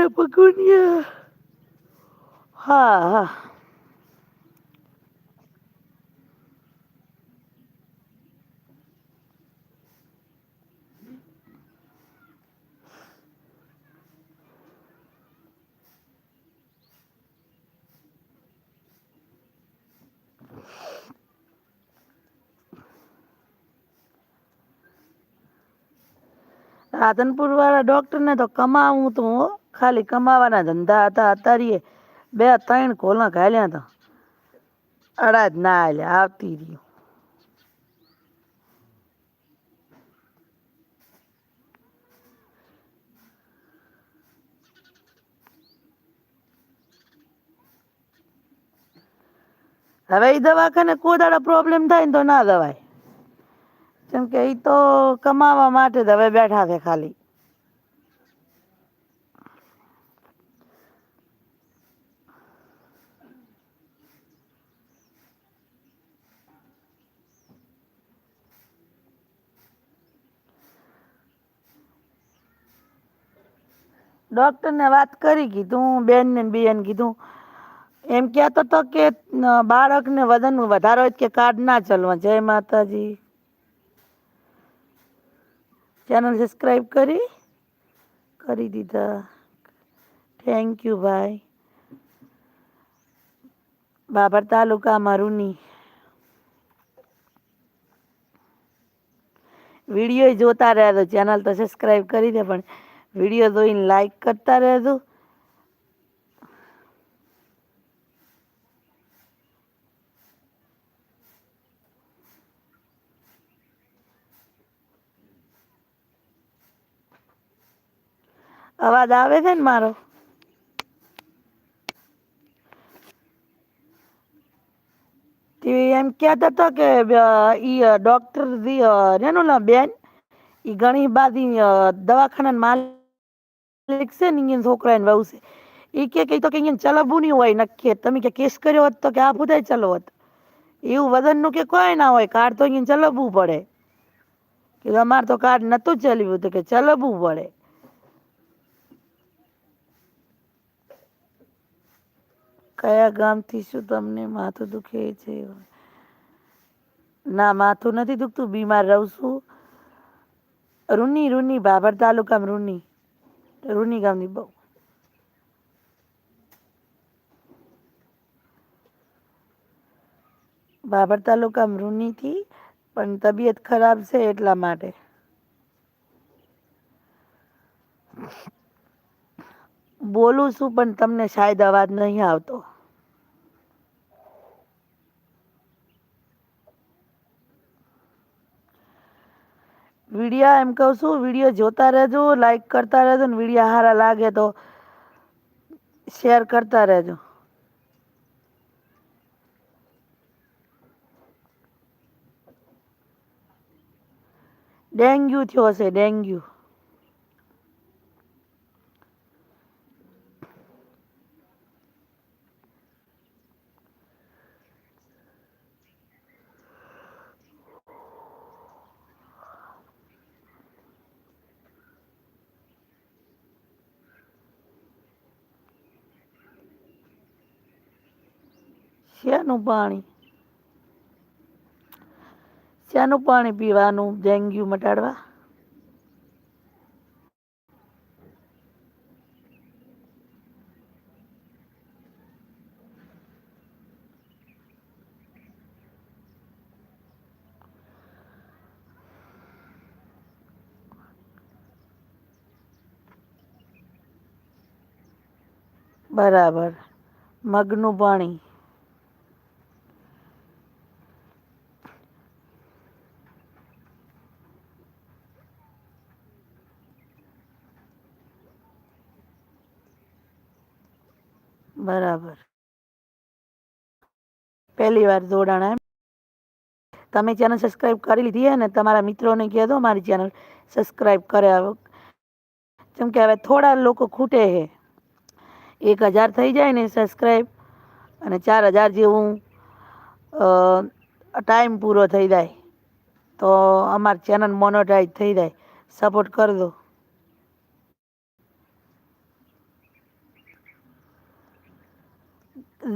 અરે પકુનિયા હા હા રાધનપુર વાળા ડોક્ટર ને તો કમાવું તું હો ખાલી કમાવાના ધંધા હતા. અત્યારે બે ત્રણ કોલા ખાલ્યા હતા. અડાજ ના આલ્યા આવતી રહ્યું. હવે એ દવાખાને કોઈ દાડો પ્રોબ્લેમ થાય ને તો ના દવાય. કેમ કે એ તો કમાવા માટે જ હવે બેઠા છે ખાલી. ડોક્ટરને વાત કરી કીધું, બેનને બેન કીધું. એમ કહેતો હતો કે બાળકને વજન વધારો કે કાર્ડ ના ચલવા. જય માતાજી. ચેનલ સબસ્ક્રાઈબ કરી? કરી દીધા. થેન્ક યુ ભાઈ. બાબર તાલુકા રૂની. વીડિયો જોતા રહ્યા તો ચેનલ તો સબસ્ક્રાઈબ કરી દે પણ વીડિયો જોઈને લાઈક કરતા રહેજો. અવાજ આવે છે ને મારો? એમ કહેતા હતા કે ઈ ડોક્ટર જી, અ, રેનો ના બેન ઈ ઘણી બાધી દવાખાના માલિક છે ને અહીંયા છોકરા ને વહુ છે. ઈ કે કઈ તો કે અહીંયા ચલાવવું નહીં હોય નક્કી તમે કે કેસ કર્યો હોત તો કે આ બધાય ચલો હોત. એવું વજનનું કે કોઈ ના હોય. કાર્ડ તો અહીંયા ચલાવવું પડે. કે અમારે તો કાર્ડ નતું ચલાવ્યું તો કે ચલાવવું પડે. કયા ગામથી શું તમને માથું દુખે છે? ના, માથું નથી દુખતું. બીમાર રહું છું. રૂની રૂની બાબર તાલુકામાં રૂની. રૂની ગામની બહુ. બાબર તાલુકામાં રૂનીથી પણ તબિયત ખરાબ છે એટલા માટે. બોલું છું પણ તમને શાયદ અવાજ નહીં આવતો. વિડીયા એમ કહું છું, વીડિયો જોતા રહેજો લાઈક કરતા રહેજો ને વિડીયા સારા લાગે તો શેર કરતા રહેજો. ડેન્ગ્યુ થયો હશે ડેન્ગ્યુ શેનું પાણી? શેનું પાણી પીવાનું ડેન્ગ્યુ મટાડવા? બરાબર. મગનું પાણી. બરાબર. પહેલી વાર જોડાણ એમ. તમે ચેનલ સબસ્ક્રાઈબ કરી લીધી હે ને, તમારા મિત્રોને કહે દો મારી ચેનલ સબસ્ક્રાઈબ કરે કેમ કે હવે થોડા લોકો ખૂટે છે એક હજાર થઈ જાય ને સબસ્ક્રાઈબ અને ચાર હજાર જેવું ટાઈમ પૂરો થઈ જાય. તો અમારી ચેનલ મોનોટાઈઝ થઈ જાય. સપોર્ટ કરજો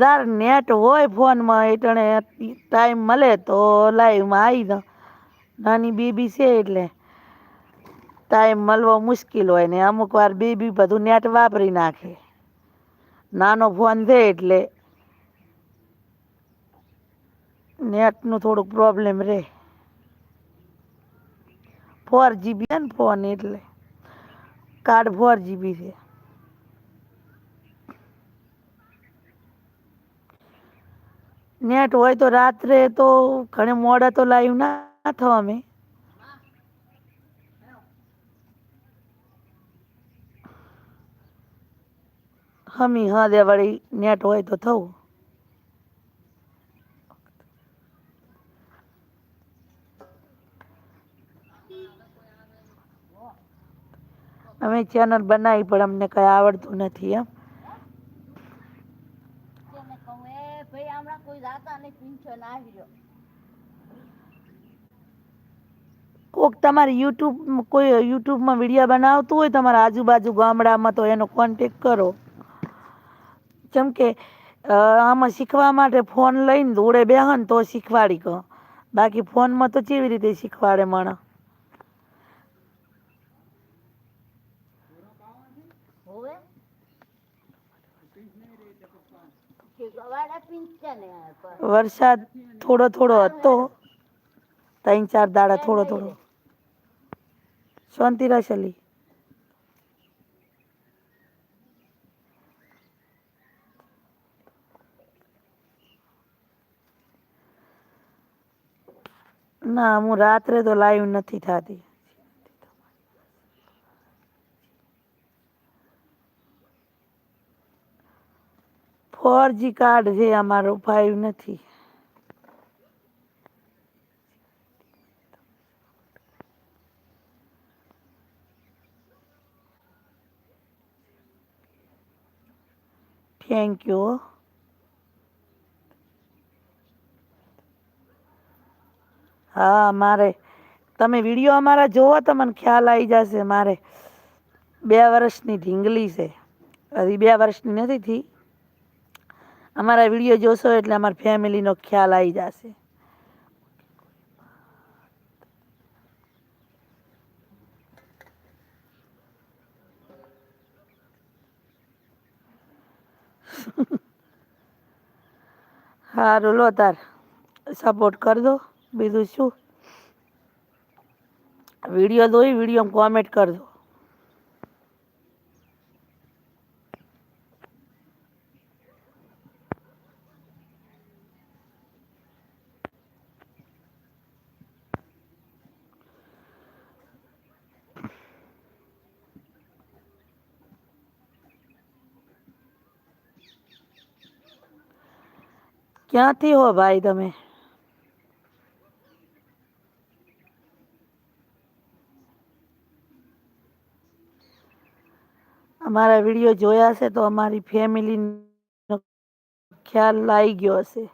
જાર નેટ હોય ફોનમાં એટલે ટાઈમ મળે તો લાઈવમાં આવી જાઉં નાની બેબી છે એટલે ટાઈમ મળવો મુશ્કેલ હોય ને, અમુક વાર બેબી બધું નેટ વાપરી નાખે. નાનો ફોન છે એટલે નેટનું થોડુંક પ્રોબ્લેમ રહે ફોર જીબી છે ને ફોન એટલે. કાર્ડ ફોર જીબી છે. નેટ હોય તો રાત્રે તો ઘણે મોડા તો લાઈવ ના થવા અમે હમી હા વળી નેટ હોય તો થવું. અમે ચેનલ બનાવી પણ અમને કઈ આવડતું નથી એમ તેને કહું એ ભાઈ હમણાં કોઈ જાતા નહીં પીંછો ના આવ્યો કોક તમારે યુટ્યુબ કોઈ યુટ્યુબમાં વીડિયો બનાવતું હોય તમારા આજુબાજુ ગામડામાં તો એનો કોન્ટેક કરો. જેમ કે આમાં શીખવા માટે ફોન લઈને દોડે બેહન તો શીખવાડી કહો બાકી ફોનમાં તો કેવી રીતે શીખવાડે માણસ વરસાદ થોડો થોડો હતો. ત્રણ ચાર દાડા થોડો થોડો. શાંતિ રાશલી ના, હું રાત્રે તો લાઈવ નથી થતી. ફોર જી કાર્ડ છે, અમારો ફાઈવ નથી. થેન્ક યુ હા, મારે, તમે વીડિયો અમારા જોવો તો મને ખ્યાલ આવી જશે. મારે બે વર્ષની ઢીંગલી છે. હજી બે વર્ષની નથી થઈ. અમારા વીડિયો જોશો એટલે અમારા ફેમિલીનો ખ્યાલ આવી જશે. સારું લો તાર. સપોર્ટ કરી દો બીજું શું? વીડિયો દોઈ વીડિયો કોમેન્ટ કરજો. ક્યાંથી હો ભાઈ તમે? અમારા વીડિયો જોયા છે તો અમારી ફેમિલીનો ખ્યાલ લાગી ગયો હશે.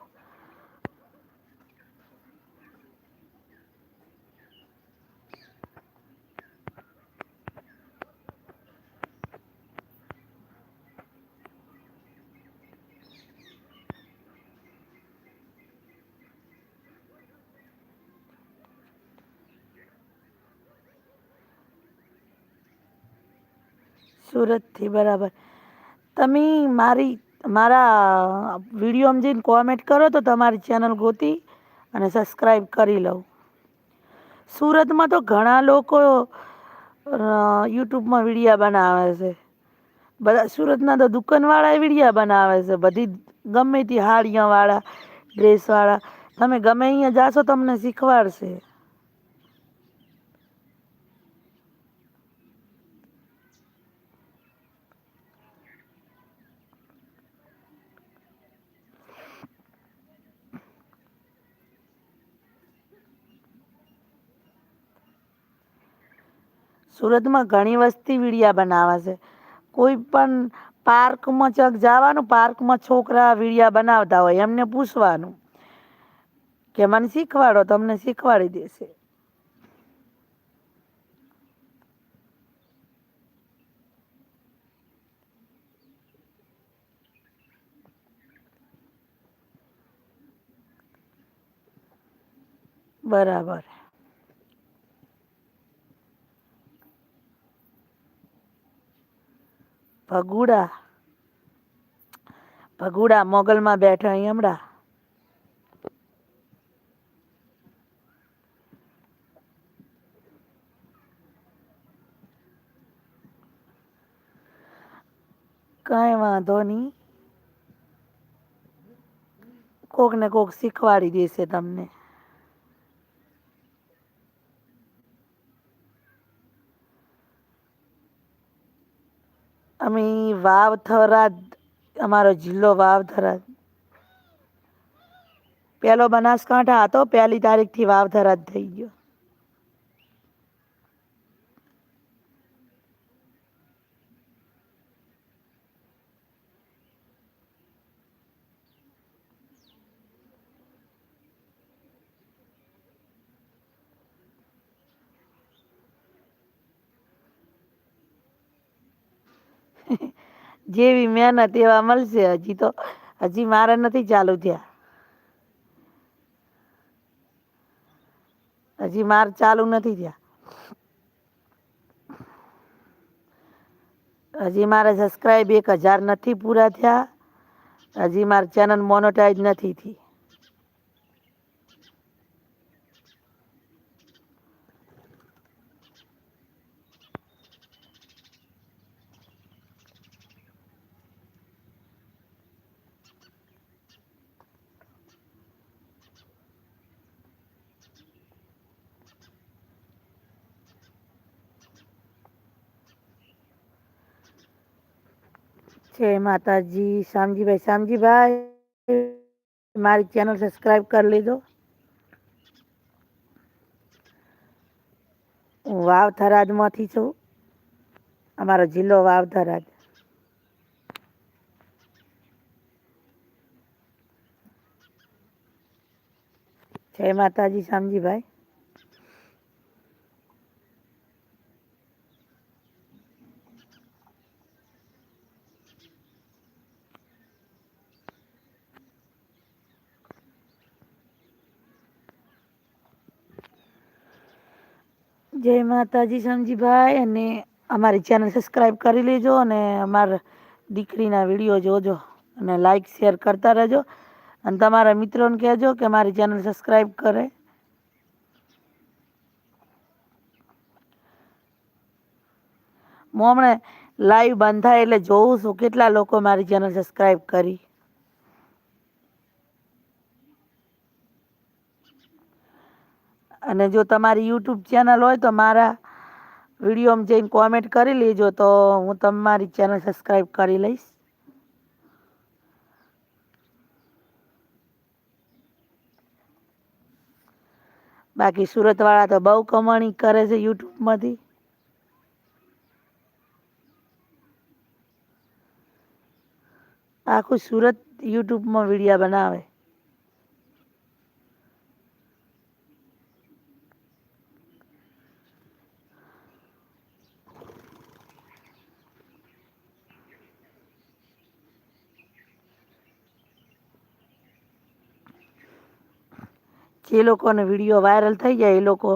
સુરતથી, બરાબર. તમે મારી, મારા વિડીયોમાં જઈને કોમેન્ટ કરો તો તમારી ચેનલ ગોતી અને સબસ્ક્રાઈબ કરી લઉં. સુરતમાં તો ઘણા લોકો યુટ્યુબમાં વિડીયા બનાવે છે. બધા, સુરતના તો દુકાનવાળા વિડીયા બનાવે છે. બધી ગમે તે હાડિયાવાળા, ડ્રેસવાળા. તમે ગમે અહીંયા જાશો તમને શીખવાડશે. સુરતમાં ઘણી વસ્તી વીડિયા બનાવે છે. કોઈ પણ પાર્કમાં ચક જવાનું, પાર્કમાં છોકરા વીડિયા બનાવતા હોય, એમને પૂછવાનું કે મને શીખવાડો, તમને શીખવાડી દેશે. બરાબર. ભગુડા. ભગુડા મોગલમાં બેઠા અહીં હમણાં. કાંઈ વાંધો નહીં. કોક ને કોક શીખવાડી દેશે તમને. અમે વાવ થરાદ અમારો જિલ્લો વાવથરા પહેલો બનાસકાંઠા હતો પહેલી તારીખથી વાવથરા થઈ ગયો. જેવી મહેનત એવા મળશે, હજી તો, હજી મારે નથી ચાલુ થયા. હજી માર ચાલુ નથી થયા. હજી મારે સબસ્ક્રાઈબ એક હજાર નથી પૂરા થયા. હજી મારી ચેનલ મોનોટાઈઝ નથી થઈ જય માતાજી, શ્યામજીભાઈ શ્યામજીભાઈ, મારી ચેનલ સબસ્ક્રાઈબ કરી લીધો. હું વાવ થરાદમાંથી છું. અમારો જિલ્લો વાવ જય માતાજી, શ્યામજીભાઈ. જય માતાજી સમજીભાઈ અને અમારી ચેનલ સબસ્ક્રાઈબ કરી લેજો અને અમારા દીકરીના વીડિયો જોજો અને લાઈક શેર કરતા રહેજો. અને તમારા મિત્રોને કહેજો કે મારી ચેનલ સબસ્ક્રાઈબ કરે. હું હમણાં લાઈવ બંધાય એટલે જોઉં છું કેટલા લોકો મારી ચેનલ સબસ્ક્રાઈબ કરી. અને જો તમારી યુટ્યુબ ચેનલ હોય તો મારા વિડીયોમાં જઈને કોમેન્ટ કરી લેજો તો હું તમારી ચેનલ સબસ્ક્રાઈબ કરી લઈશ. બાકી સુરતવાળા તો બહુ કમાણી કરે છે યુટ્યુબમાંથી. આખું સુરત યુટ્યુબમાં વિડીયા બનાવે. જે લોકોને વીડિયો વાયરલ થઈ જાય, એ લોકો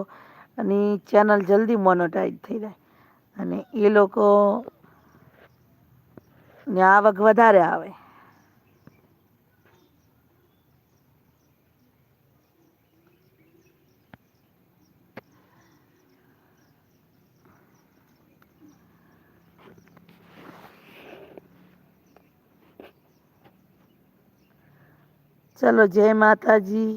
ની ચેનલ જલ્દી મોનોટાઈઝ થઈ જાય. અને એ લોકો ને આવક વધારે આવે. ચલો, જય માતાજી.